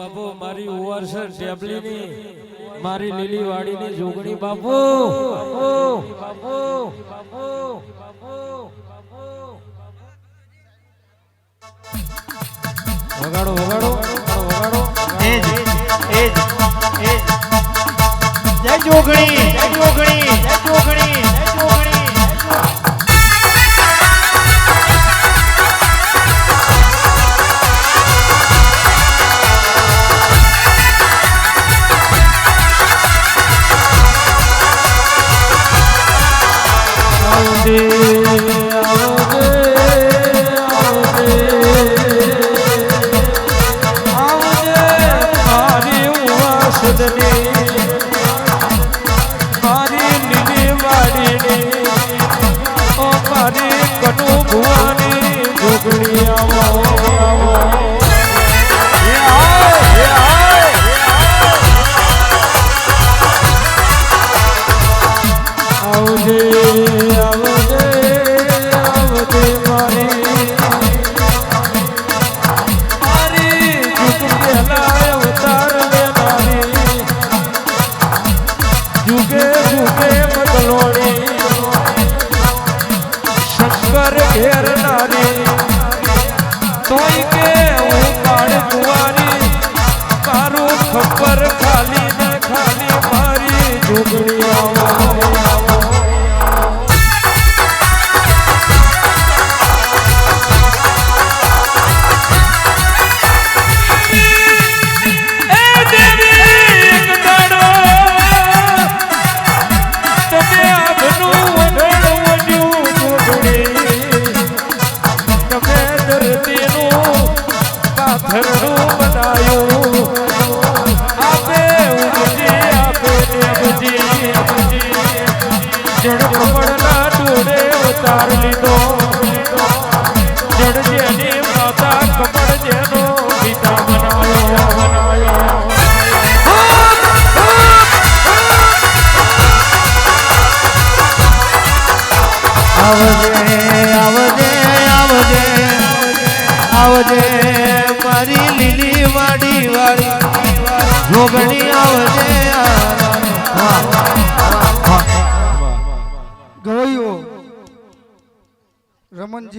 બાપુ, મારી ઉંમર છે, ટેબલીની, મારી લીલી વાડીની જોગણી બાપુ. બાપુ વગાડો વગાડો વગાડો. એજ એજ એજ જય જોગણી જય જોગણી જય જોગણી જય જોગણી. Rodney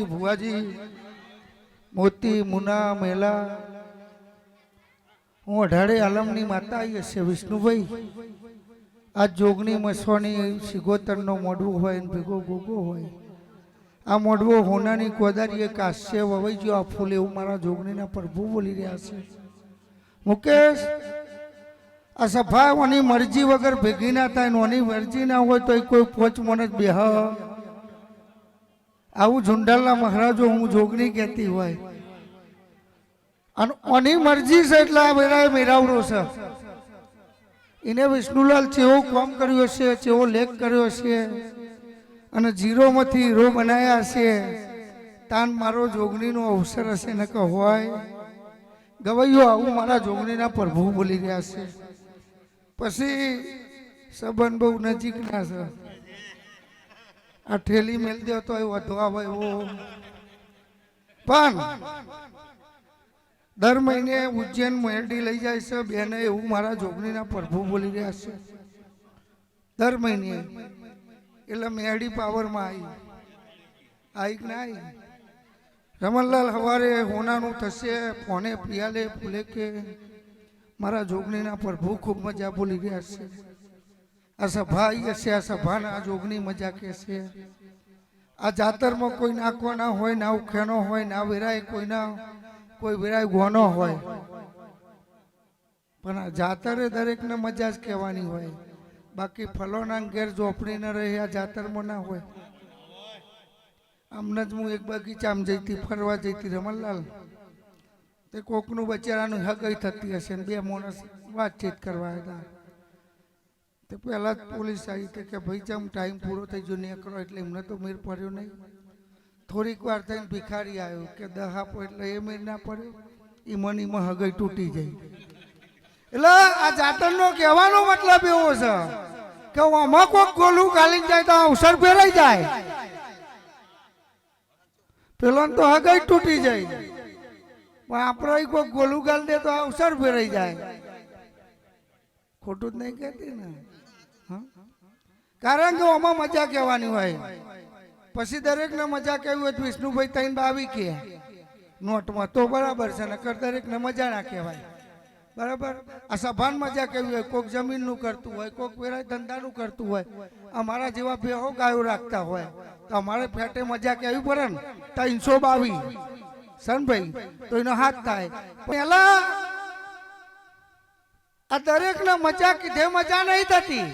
રમણજી ભુવાજી, મોતી, મુના, મેલા, હું અઢારે આલમની માતા આવી હશે વિષ્ણુભાઈ. આ જોગની મસવાની સિગોતરનો મોઢવું હોય ને ભેગો ગોગો હોય. આ મોઢવો હોનાની કોદારીએ કાશ્ય વવાઈ ગયો. આ ફૂલ એવું મારા જોગણીના પ્રભુ બોલી રહ્યા છે. મુકેશ, આ સફા ઓની મરજી વગર ભેગી ના થાય ઓની મરજી ના હોય તો કોઈ પોચ મને બેહ. આવું ઝુંડાલના મહારાજો હું જોગણી કહેતી હોય. અને ઓની મરજી છે એટલે આ મેરા મેરાવડો છે. એને વિષ્ણુલાલ ચેવો કોમ કર્યો છે ચેવો લેખ કર્યો છે અને જીરોમાંથી હીરો બનાવ્યા છે. તાન મારો જોગણીનો અવસર હશે ને કે હોય. ગવૈયો, આવું મારા જોગણીના પ્રભુ બોલી રહ્યા છે. પછી સંબંધ બહુ નજીકના છે. આ ઠેલી મેલ દે તો એ વધુ આવે પણ દર મહિને ઉજ્જૈન મેરડી લઈ જાય છે, બેને એવું મારા જોગણીના પ્રભુ બોલી રહ્યા છે. દર મહિને. એટલે મેરડી પાવરમાં આવી આવી કે ના આવી રમણલાલ હવારે હોનાનું થશે, ફોને પિયાલે ફૂલે કે. મારા જોગણીના પ્રભુ ખૂબ મજા બોલી રહ્યા છે. આ સભા હશે આ સભાના આ જોગણી મજા કે છે. આ જાતરમાં કોઈ નાખવાના હોય ના ઉખેનો હોય ના વેરાય કોઈના, કોઈ વેરાય ગોનો હોય. પણ આ જાતરે દરેકને મજા જ કહેવાની હોય. બાકી ફલોના ઘેર ઝોપડી ન રહે, આ જાતરમાં ના હોય. આમને જ હું એક બગીચામાં જઈતી, ફરવા જઈતી રમણલાલ તે કોકનું બચારાનું હગઈ થતી હશે ને બે માણસ વાતચીત કરવા હતા. તે પહેલાં જ પોલીસ આવી તે કે ભાઈ ચમ ટાઈમ પૂરો થઈ ગયો, નીકળો એટલે એમને તો મેર પડ્યો નહીં. થોડીક વાર થઈને ભિખારી આવ્યો કે દહ આપો એટલે એ મેર ના પડ્યો. એ મનીમાં હગઈ તૂટી જાય એટલે આ જાતરનો કહેવાનો મતલબ એવો છે કે આમાં કોઈક ગોલું ગાલી જાય તો અવસર ફેરાઈ જાય. પેલો તો હગઈ તૂટી જાય પણ આપણે કોઈક ગોલું ગાલી દે તો અવસર ફેરાઈ જાય. ખોટું જ નહીં કહેતી ને? કારણ કે આમાં મજા કહેવાની હોય. પછી દરેકને મજા કહેવી હોય વિષ્ણુભાઈ તૈન બાવી કે. નોટમાં તો બરાબર છે, નકર દરેકને મજા ના કહેવાય. બરાબર? આ સભાન મજા કેવી હોય કોક જમીનનું કરતું હોય કોક વેરાય ધંધાનું કરતું હોય, અમારા જેવા બેહો ગાયો રાખતા હોય, તો અમારે ફેટે મજા કેવી પડે ને? ત્રણસો બાવીસ સનભાઈ, તો એનો હાથ થાય. પેલા આ દરેકને મજા કીધે મજા નહીં થતી.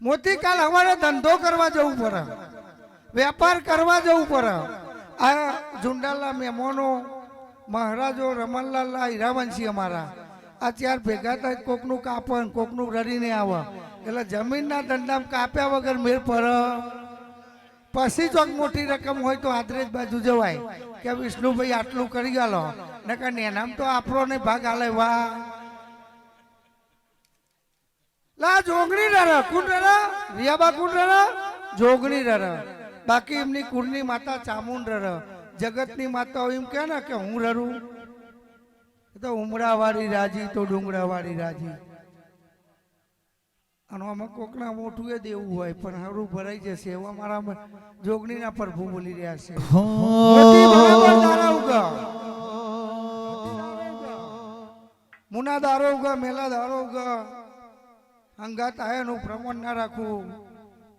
મોતી કાલ અમારે ધંધો કરવા જવું પડે. વેપાર કરવા જવું પડે. આ ઝુંડાલા મહેમાનો, મહારાજો રમણલાલના હીરાવંશી અમારા. આ ચાર ભેગા થાય, કોકનું કાપણ, કોકનું રડીને આવે. એટલે જમીનના ધંધામાં કાપ્યા વગર મેળ પર પછી જો મોટી રકમ હોય તો આદરેજ બાજુ જવાય. કે વિષ્ણુભાઈ આટલું કરી ગાલો ને કે એનામ તો આપણો ને ભાગ આલે વાહ લા જોગણી રર કુંડ રર રિયાબા કુંડ રર જોગણી રર બાકી એમની કુંડની માતા ચામુંડ રર જગતની માતા એમ કે ને કે હું રરું તો ઉમરા વાળી રાજી તો ડુંગરા વાળી રાજી. અને આમાં કોકના મોઠું એ દેવું હોય પણ હરું ભરાઈ જશે. એવા મારા જોગણીના પ્રભુ બોલી રહ્યા છે. મુના દારો ઉગા મેલા દારો ઉગા. અંગાત આયાનું પ્રમાણ ના રાખવું.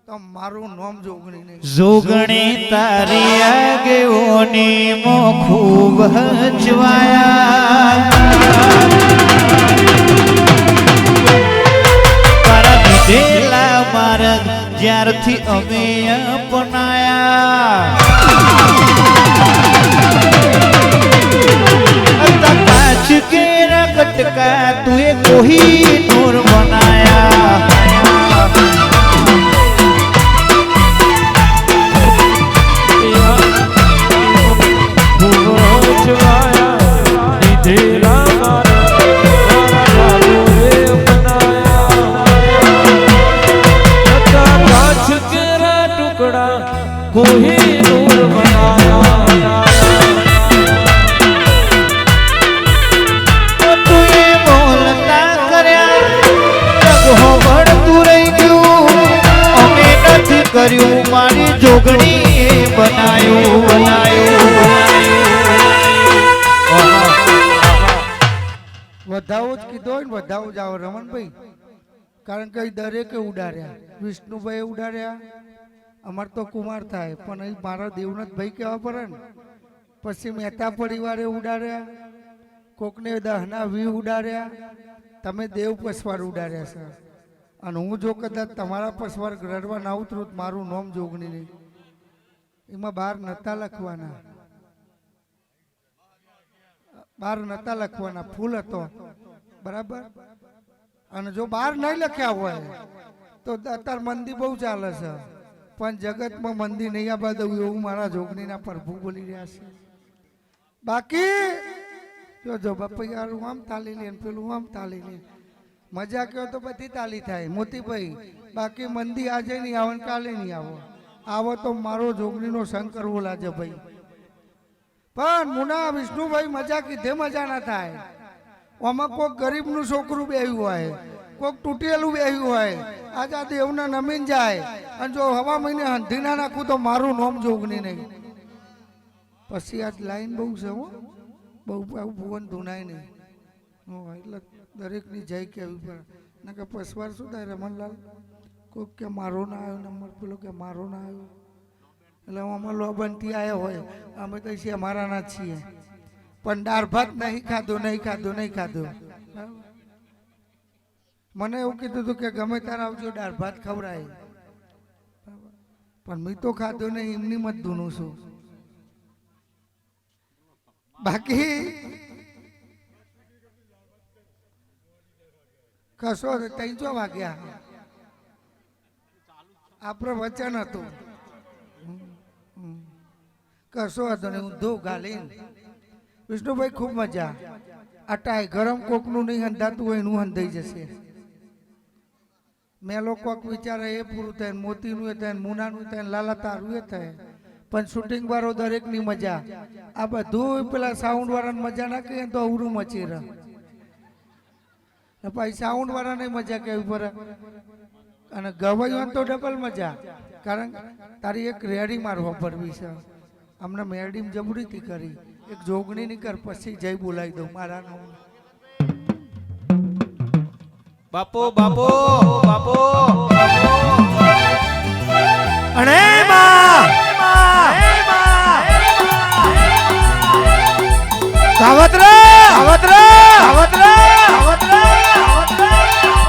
તો મારું નામ જોગણી નહીં જોગણી તારી આગેઓની મો ખૂબ હચવાયા માર્ગ જ્યારથી અમે અપનાયા. કાચ કેરા કટકા એ કોહી કોઈ બનાયા તુએ બોલતા કર્યા જગહો ભળતું રહી ગયું અમે નથી કર્યું મારી જોગણી બનાયું બનાયું વધાવો જ કીધો હોય ને વધાવો જ આવો રમણભાઈ. કારણ કે દરેકે ઉડાડ્યા વિષ્ણુભાઈ ઉડાડ્યા અમાર તો કુમાર થાય, પણ અહીં મારા દેવનાથ ભાઈ કહેવા પડે ને, પછી મહેતા પરિવારે ઉડાડ્યા, કોકને દહના વી ઉડાડ્યા, તમે દેવ પસવાર ઉડાડ્યા છે. અને હું જો કદાચ તમારા પસવાર રડવા ના ઉતરું મારું નોમ જોગણી નહીં એમાં બહાર નતા લખવાના. બાર નતા લખવાના, ફૂલ હતો. બરાબર? અને જો બાર નહીં લખ્યા હોય, તો અત્યારે મંદી બહુ ચાલે છે. પણ જગતમાં મંદી નહીં આપવા દઉં એવું મારા જોગણીના પ્રભુ બોલી રહ્યા છે. બાકી, જો જો બાપા આમ તાલી લે પેલું, આમ તાલી લે. મજા કહો તો બધી તાલી થાય. મોતીભાઈ, બાકી મંદી આજે નહીં આવે કાલે નહીં આવો. આવો તો મારો જોગણીનો સંગ કરવો લાજે ભાઈ. પણ મુના વિષ્ણુભાઈ મજા કીધે મજા ના થાય. આમાં કોઈક ગરીબનું છોકરું બેહ્યું હોય કોઈક તૂટેલું બેહ્યું હોય. આજે દેવને નમીન જાય. અને જો હવા મહિને હંધી ના નાખું તો મારું નોમ જોગની નહીં. પછી આજ લાઈન બહુ છે હો. બહુ ભુવન ધૂનાય નહીં. એટલે દરેકની જય કહેવી પડે ને કે પસવાર શું થાય રમણલાલ? કોઈક કે મારો ના આવ્યો નંબર પેલો કે મારો ના આવ્યો. એટલે હું લો બનતી આવ્યા હોય. અમે તો છીએ અમારાના જ છીએ. પણ દાળ ભાત નહીં ખાધું નહીં ખાધું નહીં ખાધું? મને એવું કીધું હતું કે ગમે ત્યારે આવજો, દાળ ભાત ખવડાય? પણ મેં તો ખાધું ને એમની મત ધૂનું છું. બાકી કશો ત્રણસો વાગ્યા. આપણો વચન હતું. કશો હતો ને ઊંધો ગાલી વિષ્ણુભાઈ ખૂબ મજા. અટાય ગરમ કોકનું નહીં હંધાતું હોય, એનું હંધાઈ જશે. મેલો લોકો વિચારે એ પૂરું થાય મોતીનું એ થાય મુનાનું થાય લાલા તારું એ થાય. પણ શૂટિંગ વાળો દરેકની મજા. આ બધું પેલા સાઉન્ડ વાળાને મજા ના કહીએ તો અવરું મચી રહે. પછી સાઉન્ડ વાળાને મજા કેવી પડે? અને ગવાઈમાં તો ડબલ મજા. કારણ તારી એક રેડી મારવા પડવી છે. હમણાં મેરડીમ જબરીથી કરી. એક જોગણી ની કર, પછી જઈ બોલાવી દઉં. મારા નામ બાપો બાપો બાપો. અણે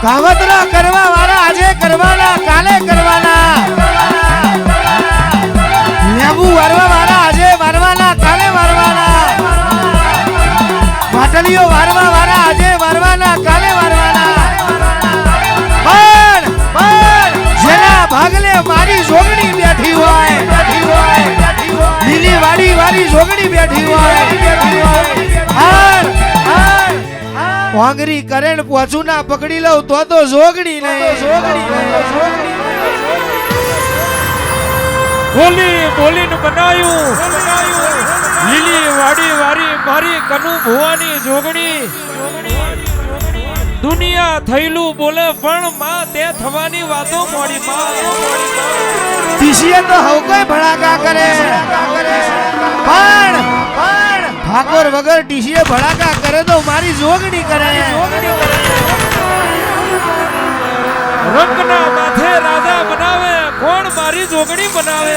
કાવતરા કરવા વાળા આજે કરવાના, કાલે કરવાના. લેબુ વારવા વાળા આજે વારવાના, કાલે વારવાના. પાટલીઓ વારવા જોગણી બેઠી હોય. વાંગરી કરેણ પોચું ના પકડી લઉં તો તો જોગણી નહીં. જોગણી બોલી બોલીને બનાયું. લીલી વાડી વારી મારી કનુ ભુવાની જોગણી. દુનિયા થયેલું બોલે પણ માં તે થવાની વાતો મોડી માં. ટીસીએ તો હવ કોઈ ભડાકા કરે. પણ પણ ઠાકોર વગર ટીસીએ ભડાકા કરે તો મારી જોગણી કરે. રંગના માથે રાજા બનાવે કોણ મારી જોગણી બનાવે?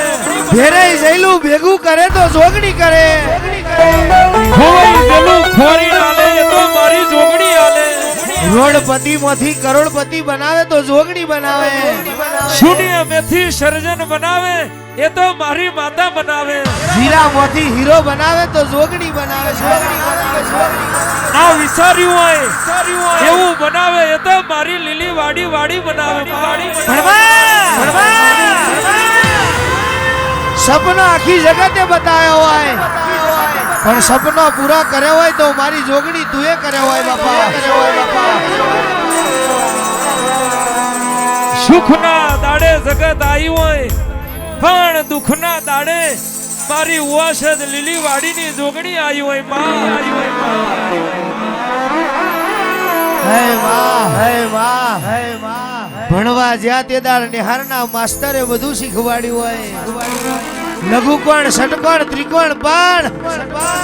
ઘેરે જઈલું ભેગું કરે તો જોગણી કરે. ખોવાઈ ગયેલું ખોરી ડાલે તો મારી જોગણી આલે રોડપતિ માંથી કરોડપતિ બનાવે તો જોગણી બનાવે. શૂન્ય મેથી સર્જન બનાવે એ તો મારી માતા બનાવે. હીરા માંથી હીરો બનાવે તો જોગણી બનાવે. આ વિચાર્યું હોય એવું બનાવે એ તો મારી લીલી વાડી વાડી બનાવે. સપનો આખી જગતે બતાવ્યો હોય. પણ સપનો પૂરા કર્યા હોય તો મારી જોગણી તુએ કર્યા હોય બાપા. સુખના દાડે જગત આવી હોય પણ દુઃખના દાડે મારી ઉવાસદ લીલી વાડીની જોગણી આવી હોયમાં. આવી હોયમાં. હે વાહ હે વાહ હે વાહ. ભણવા જ્યાં તે દાર નિહારના માસ્તરે બધું શીખવાડ્યું હોય. લઘુકોણ, ષટકોણ, ત્રિકોણ પણ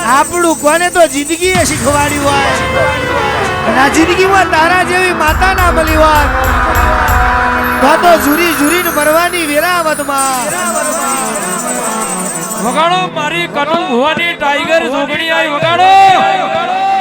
આપણું કોને તો જિંદગીએ શીખવાડ્યું હોય? આ જિંદગીમાં તારા જેવી માતા ના મળી હોય. તો તો ઝુરી ઝુરીને મરવાની વેરાવતમાં. વગાડો, મારી કનુ હોવાની ટાઈગર જોગણી આવી વગાડો.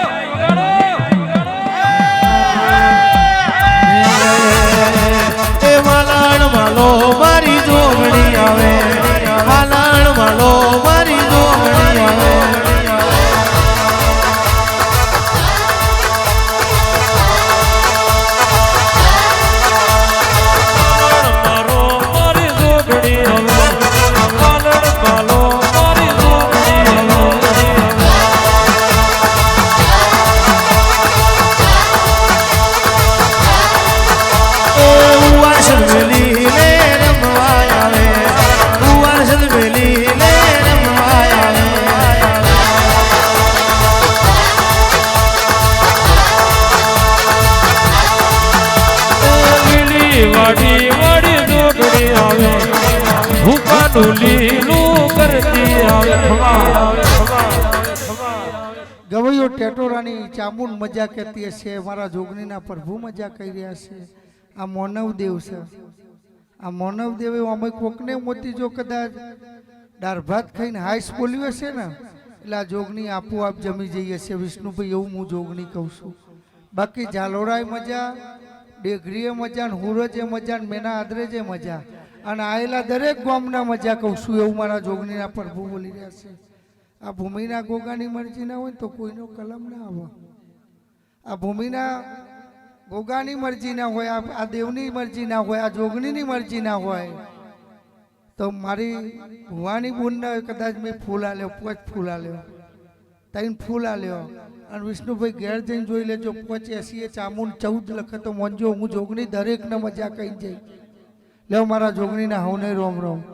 ગવૈયો ટેટોરાની ચામુંડ મજા કહેતી હશે મારા જોગણીના પ્રભુ મજા કરી રહ્યા છે. આ મોનવદેવ છે. આ મોનવદેવે અમે કોકને મોતી જો કદાચ દાળ ભાત ખાઈને હાઈસ બોલ્યું હશે ને, એટલે આ જોગણી આપોઆપ જમી જઈ હશે વિષ્ણુભાઈ, એવું હું જોગણી કહું છું. બાકી ઝાલોડાએ મજા ડેઘરીએ મજા, ને હુરજે મજા, ને મેના આદરેજે મજા. અને આયેલા દરેક ગામના મજા કહું છું, એવું મારા જોગણીના પ્રભુ બોલી રહ્યા છે. આ ભૂમિના ગોગાની મરજી ના હોય તો કોઈનો કલમ ના આવે. આ ભૂમિના ગોગાની મરજી ના હોય, આ- દેવની મરજી ના હોય, આ જોગણીની મરજી ના હોય, તો મારી ભુવાની બુનને કદાચ મેં ફૂલ આલ્યો, પોચ ફૂલ આલ્યો તૈન ફૂલ આલ્યો. અને વિષ્ણુભાઈ ઘેર જઈને જોઈ લેજો, પોચ એસી ચામુંડ ચૌદ લખે તો મોંજો, હું જોગણી દરેકને મજા કહી જઈ લેવો મારા જોગણીના હવને રોમ રોમ.